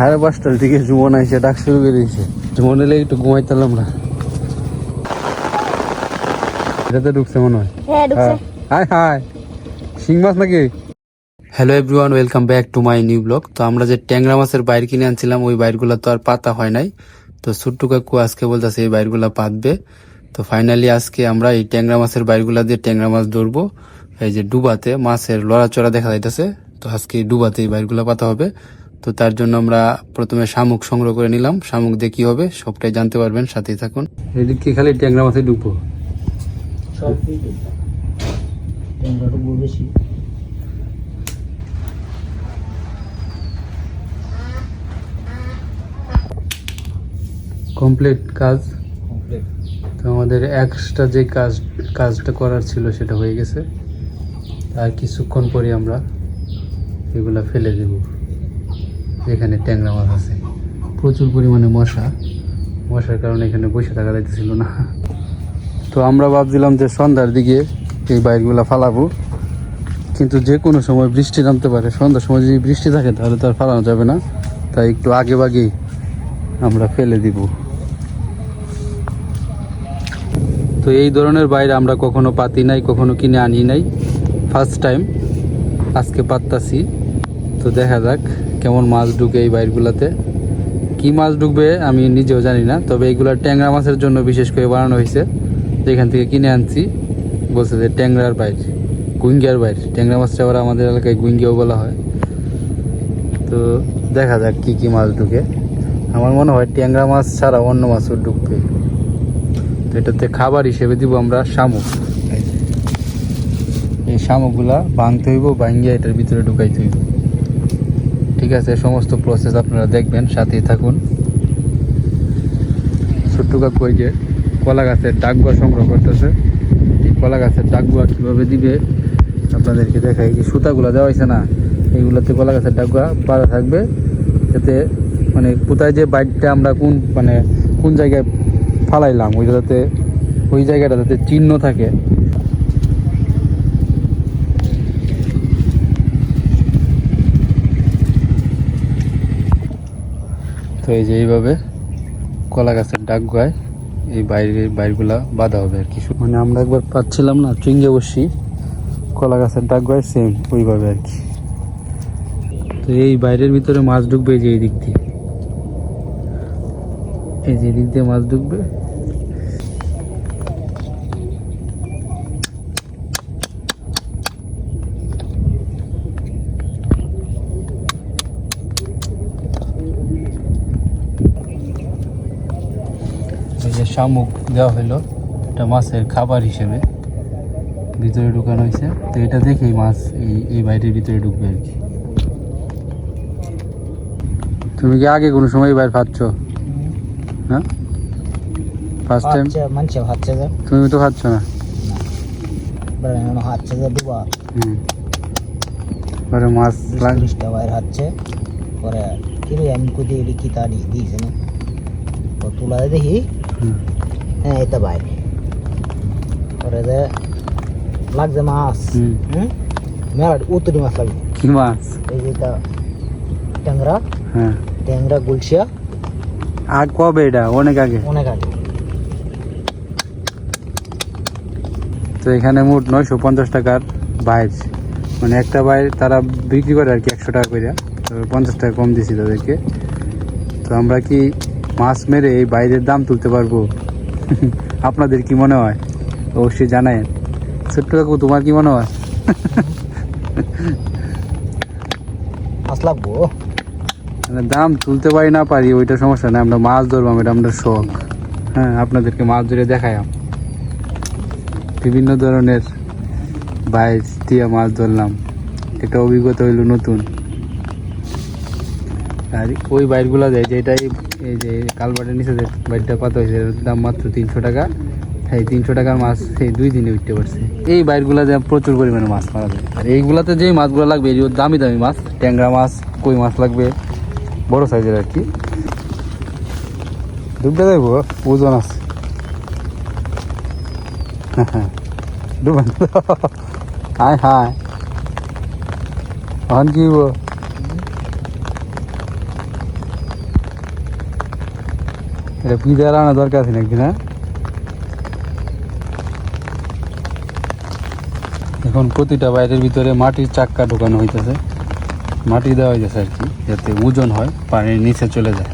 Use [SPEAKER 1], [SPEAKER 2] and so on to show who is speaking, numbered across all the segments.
[SPEAKER 1] সাড়ে পাঁচটার দিকে জুমন এসে ডাক শুরু করে দিয়েছে জুমন এলে একটু ঘুমাইতাম না। এটাতে ঢুকছে মনে হয়।
[SPEAKER 2] হ্যাঁ ঢুকছে।
[SPEAKER 1] হাই হাই। শিং মাছ নাকি? Hello everyone welcome back to my new blog তো আমরা যে ট্যাংরা মাছের বাইর কিনে আনছিলাম ওই বাইরগুলো তো আর পাতা হয় নাই। তো ছোট্টু কাকু আজকে বলতেছে এই বাইরগুলো পাতবে। তো ফাইনালি আজকে আমরা এই ট্যাংরা মাছের বাইরগুলা দিয়ে ট্যাংরা মাছ ধরবো। এই যে ডুবাতে মাছের লড়াচড়া দেখা যাইতেছে। তো আজকে ডুবাতে এই বাইরগুলা পাতা হবে। তো তার জন্য আমরা প্রথমে শামুক সংগ্রহ করে নিলাম। শামুক দিয়ে কি হবে সবটাই জানতে পারবেন সাথেই থাকুন। এদিকে খালি ট্যাংরা মাছে ডুববো কমপ্লিট কাজ? তো আমাদের এক্সট্রা যে কাজ কাজটা করার ছিল সেটা হয়ে গেছে। আর কিছুক্ষণ পরে আমরা এগুলা ফেলে দেব। যেখানে ট্যাংরা মাছ আছে। প্রচুর পরিমাণে মশা। মশার কারণে এখানে বসে থাকা যাইতেছিল না। তো আমরা ভাবছিলাম যে সন্ধ্যার দিকে এই বাইকগুলা ফালাবো। কিন্তু যে কোনো সময় বৃষ্টি নামতে পারে। সন্ধ্যার সময় যদি বৃষ্টি থাকে তাহলে তো আর ফালানো যাবে না। তাই একটু আগে বাগেই আমরা ফেলে দিব। তো এই ধরনের বাইরে আমরা কখনো পাতি নাই, কখনো কিনে আনি নাই। ফার্স্ট টাইম আজকে পাত্তাছি। তো দেখা যাক। কেমন মাছ ঢুকে এই বাইরগুলোতে? কি মাছ ঢুকবে আমি নিজেও জানি না, তবে এইগুলা ট্যাংরা মাছের জন্য বিশেষ করে বানানো হয়েছে। যেখান থেকে কিনে আনছি, বলছে যে ট্যাংরার বাইর গুইঙ্গিয়ার বাইর। ট্যাংরা মাছটা আবার আমাদের এলাকায় গুইঙ্গিয়াও বলা হয়। তো দেখা যাক কি কি মাছ ঢুকে। আমার মনে হয় ট্যাংরা মাছ ছাড়া অন্য মাছও ঢুকবে। তো এটাতে খাবার হিসেবে দিব আমরা শামুক। এই শামুকগুলা ভাঙতে হইব ভাঙ্গিয়ে এটার ভিতরে ঢুকাইতে হইব। ঠিক আছে, সমস্ত প্রসেস আপনারা দেখবেন, সাথেই থাকুন। ছোট্ট কাকু ওই যে কলা গাছের ডাকগুয়া সংগ্রহ করতেছে। এই কলা গাছের ডাকগুয়া কীভাবে দিবে, আপনাদেরকে দেখাই। যে সুতাগুলো দেওয়া হয়েছে না, এইগুলোতে কলা গাছের ডাকগুয়া পাড়া থাকবে। যাতে মানে কোথায় যে বাইকটা আমরা কোন মানে কোন জায়গায় ফালাইলাম ওই যাতে ওই জায়গাটা যাতে চিহ্ন থাকে। এই যে এইভাবে। কলা গাছের ডাক গায়, এই বাইরে, বাইরগুলা বাঁধা হবে আর কি। মানে আমরা একবার পাচ্ছিলাম না চিঙ্গে বসি, কলা গাছের ডাক গায় সেম ওইভাবে আর কি। তো এই বাইরের ভিতরে মাছ ঢুকবে যে এই দিক দিয়ে। এই যে দিক দিয়ে মাছ ঢুকবে এই যে শামুক দেওয়া হলো এটা মাছের খাবার হিসেবে ভিতরে ঢুকানো হয়েছে তো এটা দেখেই মাছ এই এই বাইরের ভিতরে ঢুকবে আর কি। তুমি কি আগে কোনো সময় বাইরে খাচ্ছ হ্যাঁ ফার্স্ট টাইম
[SPEAKER 3] মানছে হচ্ছে যে।
[SPEAKER 1] তুমি তো খাচ্ছ না?
[SPEAKER 3] হচ্ছে দুবা।
[SPEAKER 1] হুম। পরে মাছ
[SPEAKER 3] বাইর হচ্ছে। পরে কিরে আমি কুদি এটি কি তাড়ি দিয়েছে না? তো তুলা দেখি।
[SPEAKER 1] হুম।
[SPEAKER 3] হ্যাঁ এটা বাইরে পরে যে লাগছে মাছ।
[SPEAKER 1] হুম।
[SPEAKER 3] হুম মেলা মাছ লাগবে
[SPEAKER 1] কি মাছ?
[SPEAKER 3] এই যে এটা ট্যাংরা।
[SPEAKER 1] হ্যাঁ।
[SPEAKER 3] ট্যাংরা গুলশিয়া।
[SPEAKER 1] আর কবে এটা? অনেক আগে।
[SPEAKER 3] অনেক আগে।
[SPEAKER 1] তো এখানে মোট নয়শো পঞ্চাশ টাকার বাইর মানে একটা বাইর তারা বিক্রি করে আর কি একশো টাকা করে পঞ্চাশ টাকা কম দিছি তাদেরকে। তো আমরা কি মাছ মেরে এই বাইরের দাম তুলতে পারব? আপনাদের কি মনে হয়? অবশ্যই জানায়েন ছোট্ট কাকু তোমার কি মনে হয়?
[SPEAKER 3] লাগবো?
[SPEAKER 1] মানে দাম তুলতে পারি না পারি ওইটা সমস্যা না আমরা মাছ ধরবাম এটা আমাদের শখ। হ্যাঁ আপনাদেরকে মাছ ধরে দেখায়াম। বিভিন্ন ধরনের বাইচ দিয়ে মাছ ধরলাম। এটা অভিজ্ঞতা হইল নতুন। আর ওই বাইরগুলো দেয় যেটাই এই যে কালবাটের নিচে যে বাইরটা কত হয়েছে দাম মাত্র তিনশো টাকা। এই তিনশো টাকার মাছ সেই দুই দিনে উঠতে পারছে। এই বাইরগুলা যে প্রচুর পরিমাণে মাছ মারা যায়। আর এইগুলাতে যে মাছগুলো লাগবে, এই দামি দামি মাছ, ট্যাংরা মাছ, কই মাছ লাগবে, বড় সাইজের আর কি। ডুবতে যাইব, ওজন আছে। ডুবেন হায় হায়। এখন কি এটা আনা দরকার আছে নাকি, না? এখন প্রতিটা বাইরের ভিতরে মাটির চাক্কা ঢোকানো হইতেছে। মাটি দেওয়া হইতেছে আর কি, যাতে ওজন হয়, পানির নিচে চলে যায়।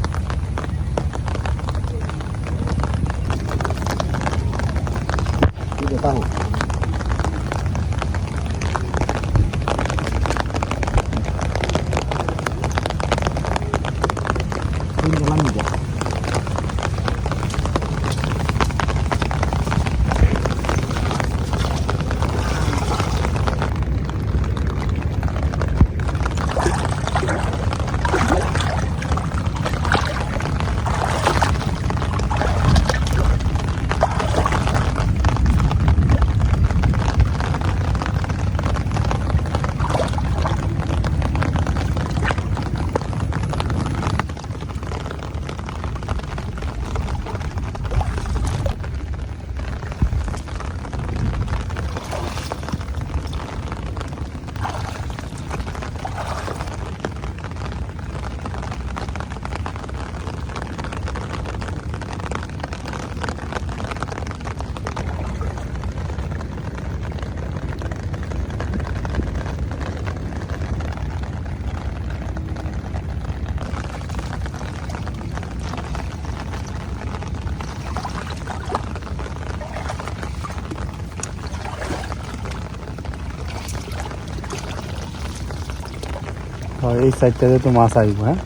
[SPEAKER 1] এই সাইডটাতে তো মাছ আসব হ্যাঁ?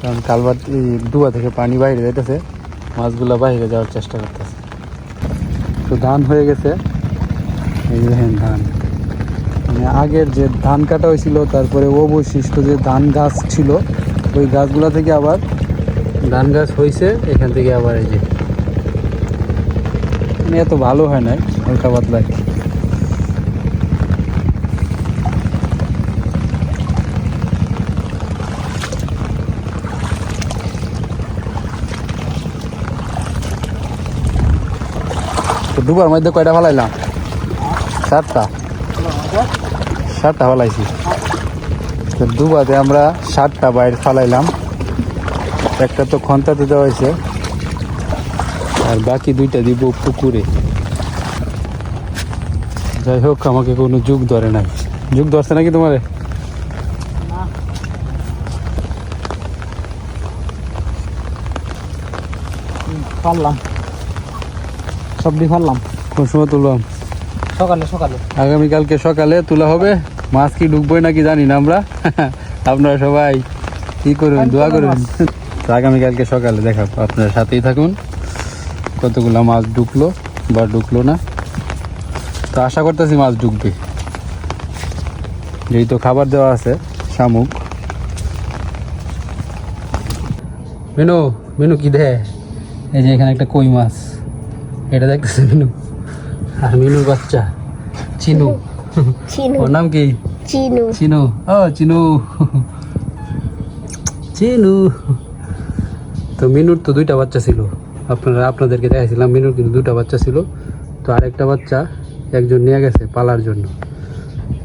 [SPEAKER 1] কারণ কালবার এই ডুবা থেকে পানি বাইরে যাইতেছে, মাছগুলো বাইরে যাওয়ার চেষ্টা করতেছে। তো ধান হয়ে গেছে। এই দেখেন ধান। মানে আগের যে ধান কাটা হয়েছিল, তারপরে অবশিষ্ট যে ধান গাছ ছিল, ওই গাছগুলো থেকে আবার ধান গাছ হয়েছে, এখান থেকে আবার এই যে মানে এত ভালো হয় নাই, হালকা পাতলা ডুবার মধ্যে কয়টা ফালাইলাম? সাতটা সাতটা ফালাইছি। তো ডুবাতে আমরা সাতটা বাইর ফালাইলাম। একটা তো খন্তাতে দেওয়া হয়েছে। আর বাকি দুইটা দিব পুকুরে। যাই হোক, আমাকে কোনো যুগ ধরে নাই। যুগ ধরছে নাকি তোমারে?
[SPEAKER 3] পারলাম। সবজি পারলাম
[SPEAKER 1] কোন সময় তুললাম?
[SPEAKER 3] সকালে সকালে।
[SPEAKER 1] আগামীকালকে সকালে তোলা হবে। মাছ কি ঢুকবোই নাকি জানি না আমরা। আপনারা সবাই কি করবেন? দোয়া করবেন। তো আগামীকালকে সকালে দেখাবো। আপনারা সাথেই থাকুন। কতগুলা মাছ ঢুকলো বা ঢুকলো না। তো আশা করতেছি মাছ ঢুকবে যেহেতু খাবার দেওয়া আছে শামুক। মেনু মেনু কি দে? এই যে এখানে একটা কই মাছ। এটা দেখতেছে মিনু। আর মিনুর বাচ্চা চিনু।
[SPEAKER 2] চিনু।
[SPEAKER 1] ওর নাম কি?
[SPEAKER 2] চিনু।
[SPEAKER 1] চিনু। ও চিনু। চিনু। তো মিনুর তো দুইটা বাচ্চা ছিল। আপনারা আপনাদেরকে দেখাইছিলাম মিনুর কিন্তু দুইটা বাচ্চা ছিল। তো আরেকটা বাচ্চা একজন নিয়ে গেছে পালার জন্য।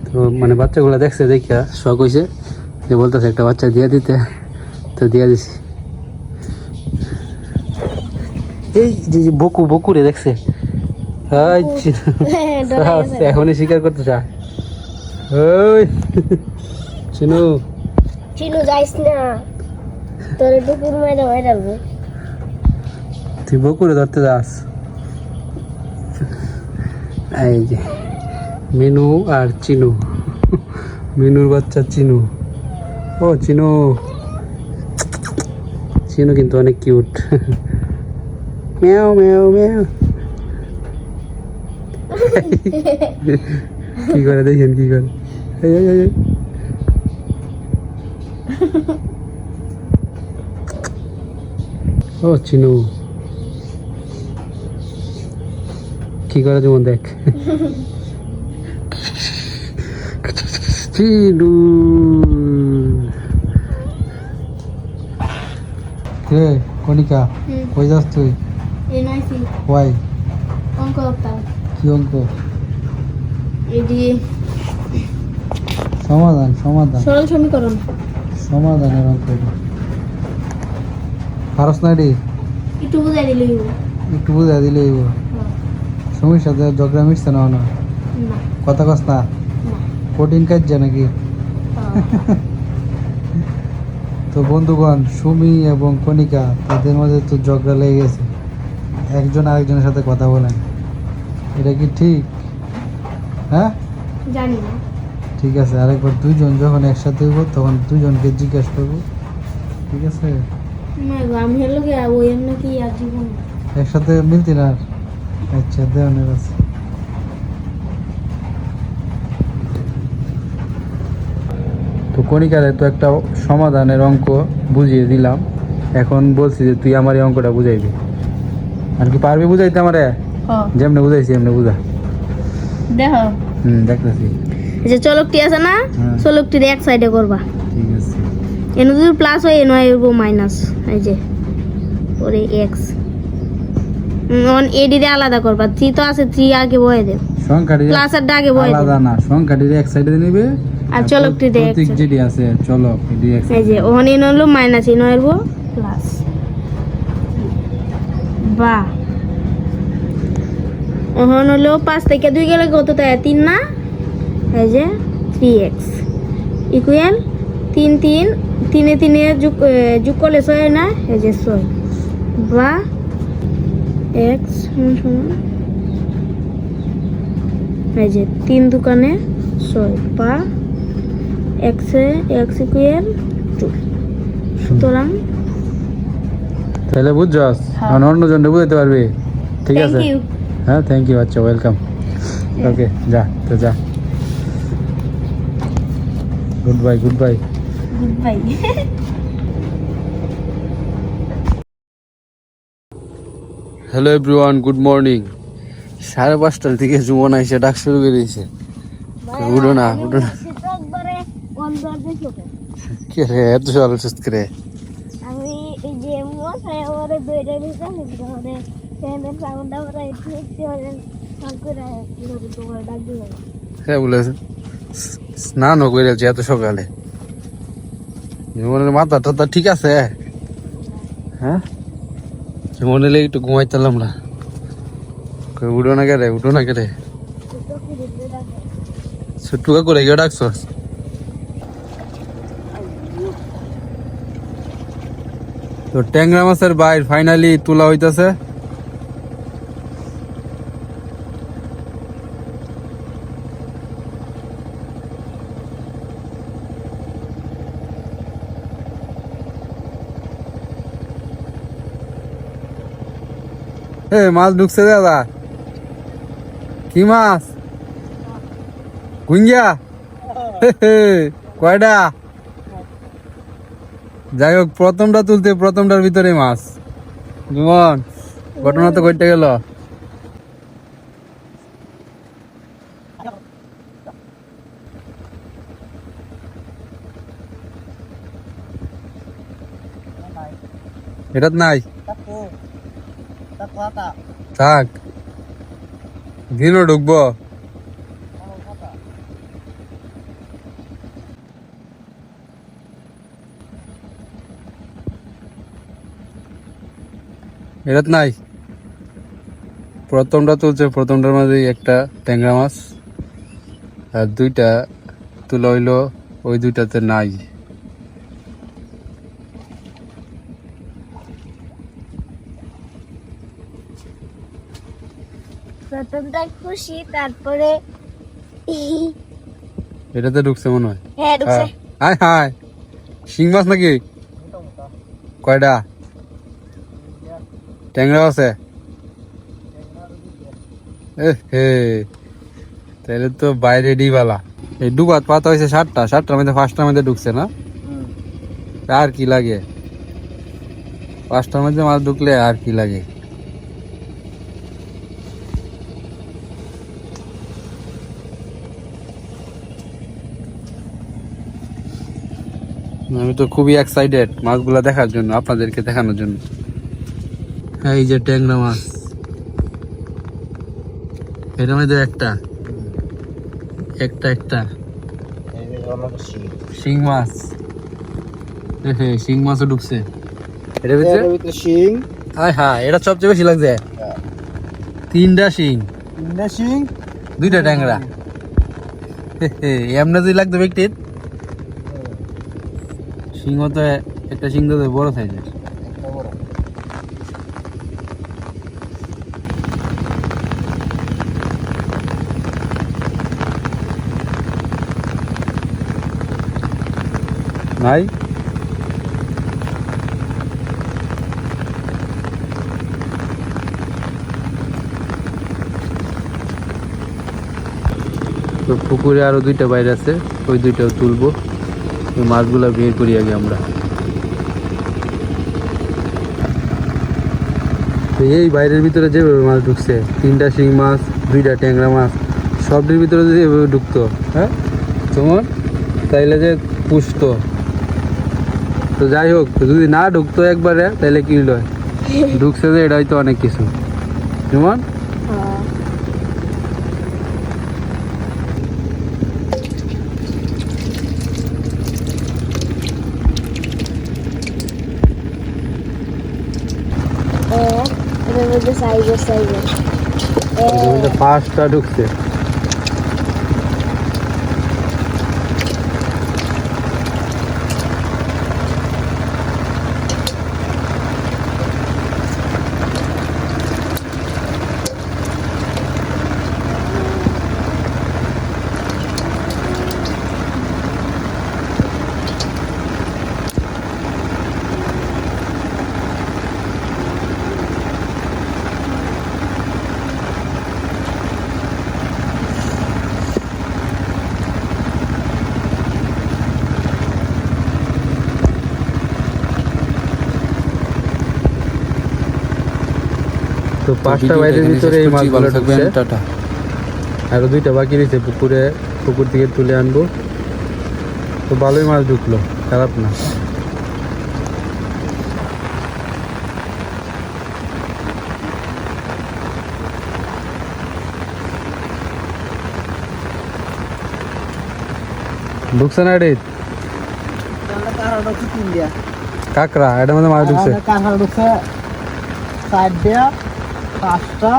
[SPEAKER 1] তো মানে বাচ্চাগুলো দেখছে দেখিয়া শখ হয়েছে যে বলতেছে একটা বাচ্চা দিয়ে দিতে। তো দিয়ে দিছি। এই যে বকু বকুরে দেখছে। আচ্ছা, এখনই স্বীকার করতে চা ওই চিনু।
[SPEAKER 2] চিনু যাইস না। তোর দুপুর মাইরা মাইরাবো
[SPEAKER 1] তুই বকুরে ধরতে যাস। এই যে মিনু আর চিনু। মিনুর বাচ্চা চিনু। ও চিনু। চিনু কিন্তু অনেক কিউট। মেও মেও মেও কি করে দেখেন কি করে? এই, এই, এই, এই। ও চিনু। কি করে যেমন দেখ? চিনু। কে কণিকা? কই যাস তুই?
[SPEAKER 2] এনআইসি
[SPEAKER 1] ওয়াই
[SPEAKER 2] অঙ্ক করতাম
[SPEAKER 1] কি অঙ্ক
[SPEAKER 2] এটি
[SPEAKER 1] সমাধান সমাধান।
[SPEAKER 2] সরল সমীকরণ।
[SPEAKER 1] সমাধানের অঙ্ক এটা। পারস না এটি?
[SPEAKER 2] একটু বুঝাই দিলেই।
[SPEAKER 1] একটু বুঝা দিলে সময়ের সাথে ঝগড়া মিটছে না না? কথা কস না? কঠিন কাজ নাকি
[SPEAKER 2] হ্যাঁ।
[SPEAKER 1] তো বন্ধুগণ সুমি এবং কণিকা তাদের মধ্যে তো ঝগড়া লেগে গেছে। একজন আরেকজনের সাথে কথা বলেন। এটা কি ঠিক? হ্যাঁ?
[SPEAKER 2] জানি না।
[SPEAKER 1] ঠিক আছে আরেকবার দুইজন যখন একসাথে হইব তখন দুজনকে জিজ্ঞেস করব। ঠিক আছে?
[SPEAKER 2] না আমি হলো গিয়া ওই এমনি কি আর
[SPEAKER 1] একসাথে মিলতি না? আচ্ছা দেওয়ানের আছে। তো কণিকারে তো একটা সমাধানের অঙ্ক বুঝিয়ে দিলাম। এখন বলছি যে তুই আমার এই অঙ্কটা বুঝাইবি। আর কি পারবি বুঝাইতে আমারে? যেমনে বুঝাইছি এমনি বুঝা।
[SPEAKER 2] দেখো।
[SPEAKER 1] হুম দেখতেছি।
[SPEAKER 2] এই যে চলকটি আছে না
[SPEAKER 1] হ্যাঁ।
[SPEAKER 2] চলকটির এক সাইডে করবা।
[SPEAKER 1] ঠিক আছে।
[SPEAKER 2] এনে যদি প্লাস হয় এনে হয় মাইনাস এই যে পরে এক্স অন এডি দিয়ে আলাদা করবা। থ্রি তো আছে থ্রি আগে বয়ে দেব
[SPEAKER 1] সংখ্যাটি
[SPEAKER 2] প্লাস আর আগে বয়ে দেব
[SPEAKER 1] আলাদা না সংখ্যাটির এক সাইডে নিবে
[SPEAKER 2] আর চলকটিতে এক
[SPEAKER 1] প্রতীক। যেটি আছে চলক এটি এক
[SPEAKER 2] এই যে ওখানে এনে হলো মাইনাস এনে হইব প্লাস বা। ওখানে হলো পাঁচ থেকে দুই গেলে কত তাই? তিন না? এই যে থ্রি এক্স ইকুয়াল তিন তিন তিনে তিনে যোগ যোগ করলে ছয় না? এই যে ছয়। বা এক্স এই যে তিন দোকানে ছয়। বা এক্সে এক্স ইকুয়াল টু সুতরাং
[SPEAKER 1] তাহলে বুঝছস
[SPEAKER 2] হ্যাঁ।
[SPEAKER 1] এখন অন্য জনকে বুঝাতে পারবি? ঠিক আছে? হ্যাঁ থ্যাংক ইউ আচ্ছা ওয়েলকাম ওকে যা তো যা। Good bye good bye
[SPEAKER 2] good bye
[SPEAKER 1] hello everyone good morning সাড়ে পাঁচটার দিকে জুমন আইসে ডাক শুরু করে দিয়েছে উঠো না উঠো না। কে রে এত সকাল সুস্থ
[SPEAKER 2] যে ওরে দুইটা দিতাম ওরে ফ্যানের সাউন্ডটা ওরা একটু একটু করে
[SPEAKER 1] হ্যাঁ স্নানও করে যাচ্ছে এত সকালে জীবনের মাথা টাথা ঠিক আছে হ্যাঁ জীবনে লেগে একটু ঘুমাইতাম না উঠো না কে রে উঠো না কে রে ছোট্টু করে গিয়ে ডাকছো তো ট্যাংরা মাছের বাইর ফাইনালি তোলা হইতাছে। এ, মাছ ঢুকছে দাদা। কি মাছ? গুঞ্জা কয়টা যাই হোক, প্রথমটা তুলতে, প্রথমটার ভিতরে মাছ। জীবন ঘটনা তো ঘটতে গেল। নাই। থাক। দিনও ঢুকবো। এটাত নাই। প্রথমটা তুলছে প্রথমটার মাঝে একটা ট্যাংরা মাছ। আর দুইটা তুলা হইল ওই দুইটাতে নাই।
[SPEAKER 2] প্রথমটা খুশি তারপরে
[SPEAKER 1] এটাতে ঢুকছে মনে হয়।
[SPEAKER 2] হ্যাঁ ঢুকছে।
[SPEAKER 1] হাই হাই শিং মাছ নাকি? কয়টা? ট্যাংরা আছে? হে তাহলে তো বাইরে ডিবালা। এই ডুবাত পাতা হয়েছে সাতটা সাতটার মধ্যে পাঁচটার মধ্যে ঢুকছে না? আর কি লাগে? পাঁচটার মধ্যে মাছ ঢুকলে আর কি লাগে? আমি তো খুবই এক্সাইটেড মাছগুলো দেখার জন্য আপনাদেরকে দেখানোর জন্য। এই যে ট্যাংরা মাছ। মধ্যে একটা। একটা একটা। শিং মাছ। এ শিং মাছও ভিতরে?
[SPEAKER 3] শিং।
[SPEAKER 1] আয় হ্যাঁ এটা সবচেয়ে বেশি লাগছে। তিনটা শিং।
[SPEAKER 3] তিনটা শিং।
[SPEAKER 1] দুইটা ট্যাংরা। এমনি যদি লাগতো ব্যক্তির। সিংহ তো একটা তো বড় সাইজের। নাই তো পুকুরে আরও দুইটা বাইরে আছে, ওই দুইটাও তুলবো। ওই মাছগুলা বের করি আগে আমরা। এই বাইরের ভিতরে যেভাবে মাছ ঢুকছে, তিনটা শিং মাছ, দুইটা ট্যাংরা মাছ, সবটির ভিতরে যদি এভাবে ঢুকতো হ্যাঁ? তোমার তাইলে যে পুষতো তো যাই হোক যদি না ঢুকতো একবারে তাহলে কি হলো ঢুকছে যে এটা হয়তো অনেক কিছু। কেমন
[SPEAKER 2] হ্যাঁ। এক
[SPEAKER 1] তো পাঁচটা বাইরের ভিতরে এই মাছগুলো ঢুকছে টাটা। আরও দুইটা বাকি রয়েছে পুকুরে পুকুর থেকে তুলে আনব। তো ভালোই মাছ ঢুকলো খারাপ না। ঢুকছে না এটা
[SPEAKER 3] কাঁকড়া
[SPEAKER 1] এটার মধ্যে মাছ ঢুকছে।
[SPEAKER 3] কাঁকড়া ঢুকছে চার দিয়া। পাঁচটা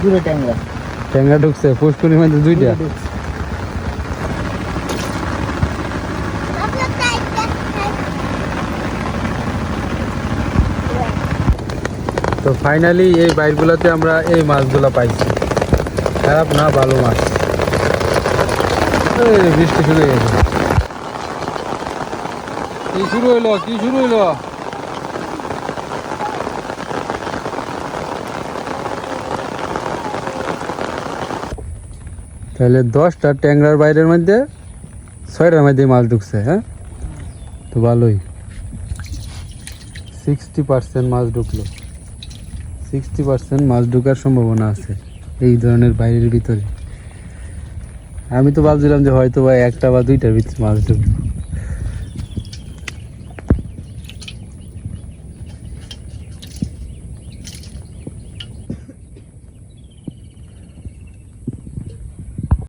[SPEAKER 3] দুটো ট্যাংরা।
[SPEAKER 1] ট্যাংরা ঢুকছে পুষ্কুনির মধ্যে দুইটা? তো ফাইনালি এই বাইকগুলোতে আমরা এই মাছগুলো পাইছি। খারাপ না ভালো মাছ। বৃষ্টি শুরু হয়ে গেছে। কি শুরু হইল? কি শুরু হইল? তাহলে দশটা ট্যাংরার বাইরের মধ্যে ছয়টার মধ্যে মাছ ঢুকছে হ্যাঁ? তো ভালোই। সিক্সটি পার্সেন্ট মাছ ঢুকলো। সিক্সটি পার্সেন্ট মাছ ঢুকার সম্ভাবনা আছে এই ধরনের বাইরের ভিতরে। আমি তো ভাবছিলাম যে হয়তো বা একটা বা দুইটার ভিতরে মাছ ঢুকবে।